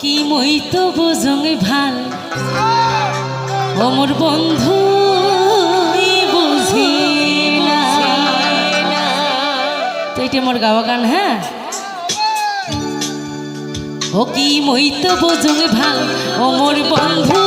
কি মই তো বোজং ভালো? ও মোর বন্ধু বুঝি তো এটা মোর গাওয়া গান হ্যাঁ ও কি মই তো বোজং ভালো? ও মোর বন্ধু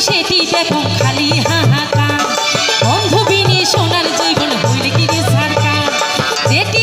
সেটি দেখো খালি যেটি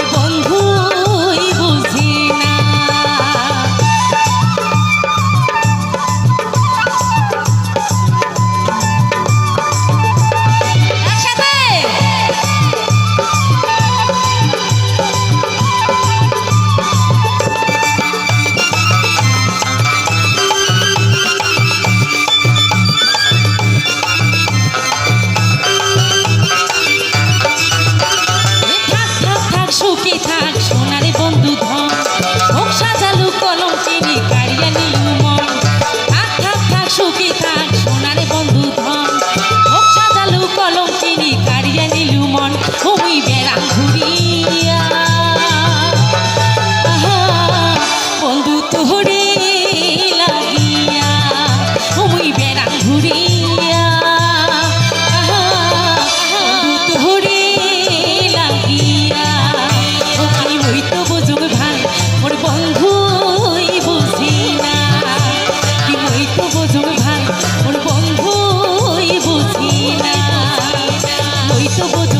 শুভ